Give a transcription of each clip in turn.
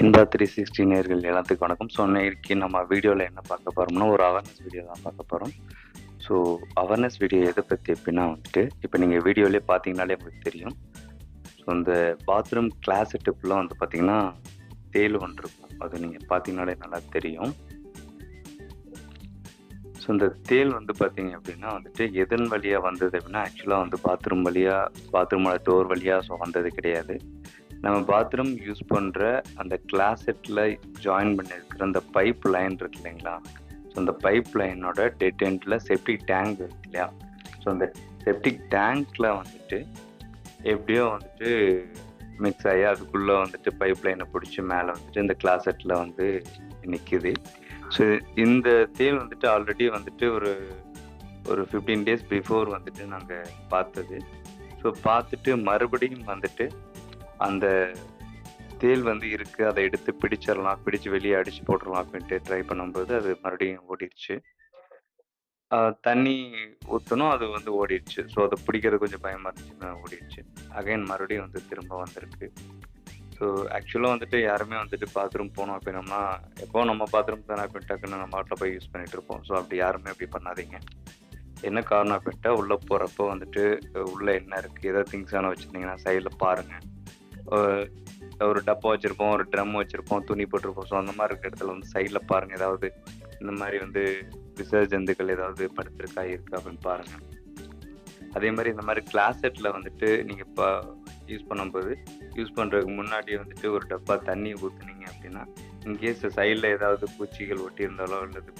Inba three sixty நேர்கள் எல்லாத்துக்கும் வணக்கம். ஸோ இன்னைக்கு நம்ம வீடியோவில் என்ன பார்க்க போகிறோம்னா ஒரு அவேர்னஸ் வீடியோ தான் பார்க்க போகிறோம் ஸோ அவேர்னஸ் வீடியோ எதை பற்றி எப்படின்னா வந்துட்டு இப்போ நீங்கள் வீடியோலேயே பார்த்தீங்கனாலே உங்களுக்கு தெரியும். ஸோ இந்த பாத்ரூம் கிளாஸ் டிப்பில் வந்து பார்த்தீங்கன்னா தேல் ஒன்று இருக்கும். அது நீங்கள் பார்த்தீங்கனாலே நல்லா தெரியும். ஸோ இந்த தேல் வந்து பார்த்தீங்க அப்படின்னா வந்துட்டு எதன் வழியாக வந்தது அப்படின்னா ஆக்சுவலாக வந்து பாத்ரூம் வழியாக பாத்ரூமோட டோர் வழியாக ஸோ வந்தது கிடையாது. நம்ம பாத்ரூம் யூஸ் பண்ணுற அந்த கிளாசெட்டில் ஜாயின் பண்ணியிருக்கிற அந்த பைப் லைன் இருக்கு இல்லைங்களா? ஸோ அந்த பைப் லைனோட டெட் எண்டில் செப்டிக் டேங்க் இருக்கு இல்லையா? ஸோ அந்த செப்டிக் டேங்க்கில் வந்துட்டு எப்படியோ வந்துட்டு மிக்ஸ் ஆகி அதுக்குள்ளே வந்துட்டு பைப் லைனை பிடிச்சி மேலே வந்துட்டு இந்த கிளாசெட்டில் வந்து நிற்கிது ஸோ இந்த தேல் வந்துட்டு ஆல்ரெடி வந்துட்டு ஒரு ஒரு ஃபிஃப்டீன் டேஸ் பிஃபோர் வந்துட்டு நாங்கள் பார்த்தது. ஸோ பார்த்துட்டு மறுபடியும் வந்துட்டு அந்த தேல் வந்து இருக்குது அதை எடுத்து பிடிச்சிடலாம். பிடிச்சு வெளியே அடிச்சு போட்டுடலாம் அப்படின்ட்டு ட்ரை பண்ணும்போது அது மறுபடியும் ஓடிடுச்சு. தண்ணி ஊற்றணும் அது வந்து ஓடிடுச்சு. ஸோ அதை பிடிக்கிறது கொஞ்சம் பயமாக இருந்துச்சு. ஓடிடுச்சு. அகைன் மறுபடியும் வந்து திரும்ப வந்திருக்கு. ஸோ ஆக்சுவலாக வந்துட்டு யாருமே வந்துட்டு பாத்ரூம் போனோம் அப்படின்னம்னா எப்போ நம்ம பாத்ரூம் தானே அப்படின்னு டக்குன்னு நம்ம ஆட்டில் போய் யூஸ் பண்ணிட்டு இருப்போம். ஸோ அப்படி யாருமே அப்படி பண்ணாதீங்க. என்ன காரணம் அப்படின்ட்டா உள்ளே போகிறப்போ வந்துட்டு உள்ளே என்ன இருக்குது எதாவது திங்ஸ் ஆனால் வச்சுருந்தீங்கன்னா சைடில் பாருங்கள் ஒரு டப்பா வச்சுருப்போம் ஒரு ட்ரம் வச்சுருப்போம் துணி போட்டிருப்போம். ஸோ அந்த மாதிரி இருக்கிற இடத்துல வந்து சைடில் பாருங்கள் ஏதாவது இந்த மாதிரி வந்து விசர்ஜந்துக்கள் ஏதாவது படுத்திருக்கா இருக்கா அப்படின்னு பாருங்கள் அதே மாதிரி இந்த மாதிரி கிளாசெட்டில் வந்துட்டு நீங்கள் இப்போ யூஸ் பண்ணும்போது யூஸ் பண்ணுறதுக்கு முன்னாடி வந்துட்டு ஒரு டப்பா தண்ணி ஊற்றுனீங்க அப்படின்னா இன்கேஸ் சைடில் ஏதாவது பூச்சிகள் ஒட்டி இருந்தாலோ அல்லது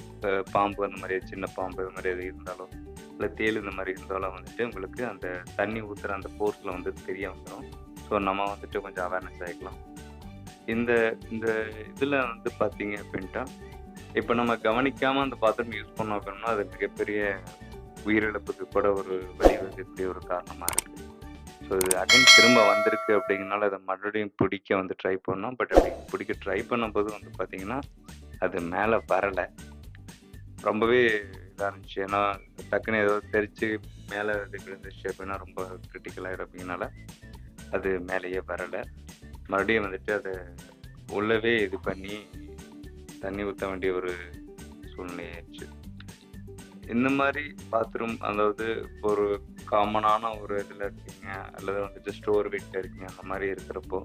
பாம்பு அந்த மாதிரி சின்ன பாம்பு இந்த மாதிரி எது இருந்தாலோ இல்லை தேல் இந்த மாதிரி இருந்தாலோ வந்துட்டு உங்களுக்கு அந்த தண்ணி ஊற்றுற அந்த ஃபோர்ஸில் வந்து தெரிய வந்துடும் ஸோ நம்ம வந்துட்டு கொஞ்சம் அவேர்னஸ் ஆகிக்கலாம் இந்த இந்த இதில் வந்து பார்த்தீங்க அப்படின்ட்டா இப்போ நம்ம கவனிக்காமல் அந்த பாத்ரூம் யூஸ் பண்ணோம் அப்படின்னா அது மிகப்பெரிய உயிரிழப்புக்கு கூட ஒரு வழிவகுக்கக்கூடிய ஒரு காரணமாக இருக்குது ஸோ இது அகைன் திரும்ப வந்திருக்கு அப்படிங்கனால அதை மறுபடியும் பிடிக்க வந்து ட்ரை பண்ணோம். பட் அப்படி பிடிக்க ட்ரை பண்ணும்போது வந்து பார்த்தீங்கன்னா அது மேலே வரலை. ரொம்பவே இதாக இருந்துச்சு. ஏன்னா டக்குன்னு ஏதோ தெரிச்சு மேலே இது விழுந்துச்சு அப்படின்னா ரொம்ப கிரிட்டிக்கலாகிடும் அப்படிங்கனால அது மேலேயே வரலை. மறுபடியும் வந்துட்டு அதை உள்ளவே இது பண்ணி தண்ணி ஊற்ற வேண்டிய ஒரு சூழ்நிலையாச்சு இந்த மாதிரி பாத்ரூம் அதாவது ஒரு காமனான ஒரு இதில் இருக்கீங்க அல்லது வந்துட்டு ஸ்டோர் வீட்டில் இருக்கீங்க அந்த மாதிரி இருக்கிறப்போ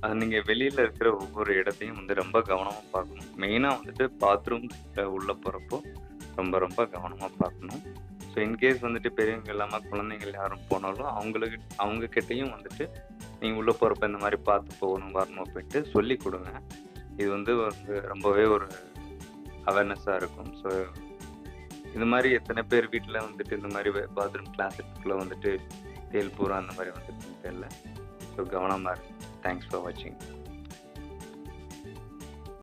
அது நீங்கள் வெளியில் இருக்கிற ஒவ்வொரு இடத்தையும் வந்து ரொம்ப கவனமாக பார்க்கணும். மெயினாக வந்துட்டு பாத்ரூம் உள்ளே போகிறப்போ ரொம்ப ரொம்ப கவனமாக பார்க்கணும். ஸோ இன்கேஸ் வந்துட்டு பெரியவங்க இல்லாமல் குழந்தைங்கள் யாரும் போனாலும் அவங்களுக்கு அவங்க கிட்டேயும் வந்துட்டு நீங்கள் உள்ளே போகிறப்ப இந்த மாதிரி பார்த்து போகணும் வரணும் அப்படின்ட்டு சொல்லி கொடுங்க. இது வந்து ரொம்பவே ஒரு அவேர்னஸாக இருக்கும். ஸோ இது மாதிரி எத்தனை பேர் வீட்டில் வந்துட்டு இந்த மாதிரி பாத்ரூம் கிளாஸுக்குள்ளே வந்துட்டு தேல் பூரா அந்த மாதிரி வந்துட்டு தெரியல. ஸோ கவனமாக இருக்கு தேங்க்ஸ் ஃபார் வாட்சிங்